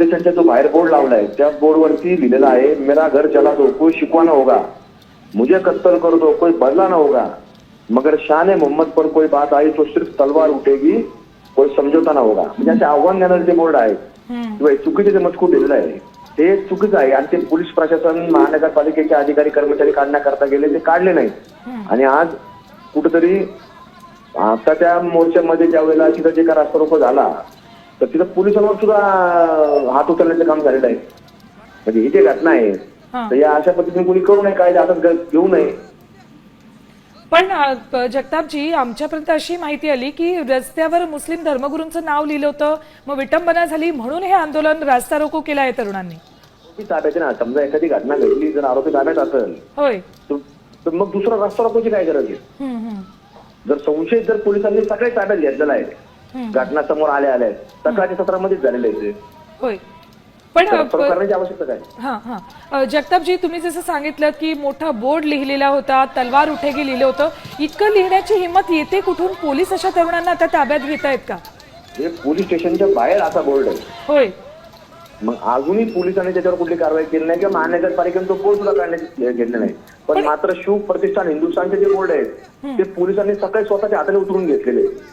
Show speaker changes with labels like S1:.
S1: स्टेशनच्या जो बाहेर बोर्ड लावलाय त्या बोर्डवरती लिहिलेला आहे मेरा घर चला दो कोई शिकवाना होगा. मुझे कत्तल कर दो कोई बदला ना होगा. मगर शान मोहम्मद पर कोई बात आई तो सिर्फ तलवार उठेगी कोई समझौता ना होगा. म्हणजे असे आव्हान देणारे जे बोर्ड आहे. किंवा चुकीचे जे मजकूर दिलेलं आहे ते चुकीचं आहे. आणि ते पोलीस प्रशासन महानगरपालिकेचे अधिकारी कर्मचारी काढण्याकरता गेले ते काढले नाही आणि आज कुठेतरी आता त्या मोर्चामध्ये ज्या वेळेला तिथं जे का रस्ता झाला तर तिथं पोलिसांवर सुद्धा हात उचलण्याचं काम झालेलं आहे. म्हणजे ही जी घटना आहे. तर या अशा पद्धतीने कोणी करू नये कायदे घ- घेऊ नये.
S2: पण अ, जगतापजी आमच्यापर्यंत अशी माहिती आली की रस्त्यावर मुस्लिम धर्मगुरूंचं नाव लिहिलं होतं. मग विटंबना झाली म्हणून हे आंदोलन रास्ता रोको केलं आहे तरुणांनी.
S1: ती ताब्यात आहे ना समजा एखादी घटना घडली जर आरोपी ताब्यात असेल
S2: होय.
S1: तर तर मग दुसरा रस्ता रोकोची काय गरज आहे?
S2: हम्म, हम्म.
S1: जर संशयित जर पोलिसांनी सगळे ताब्यात घेतलेला आहे घटना समोर आल्या आल्या. सकाळच्या सत्रामध्येच झालेले आहे ते.
S2: होय. पण
S1: करण्याची आवश्यकता काय?
S2: हा हा. जगतापजी तुम्ही जसं सांगितलं की मोठा बोर्ड लिहिलेला होता तलवार उठेगी लिहिलं होतं. इतकं लिहिण्याची हिंमत येते कुठून? पोलीस अशा तरुणांना आता ताब्यात घेत आहेत का?
S1: हे पोलीस स्टेशनच्या बाहेर असा बोर्ड आहे.
S2: होय.
S1: मग अजूनही पोलिसांनी त्याच्यावर कुठली कारवाई केली नाही किंवा महानगरपालिकेने तो बोर्ड सुद्धा काढण्यात घेतले नाही. पण मात्र शिव प्रतिष्ठान हिंदुस्थानचे जे बोर्ड आहेत ते पोलिसांनी सकाळी स्वतःच्या हाताने उतरून घेतलेले.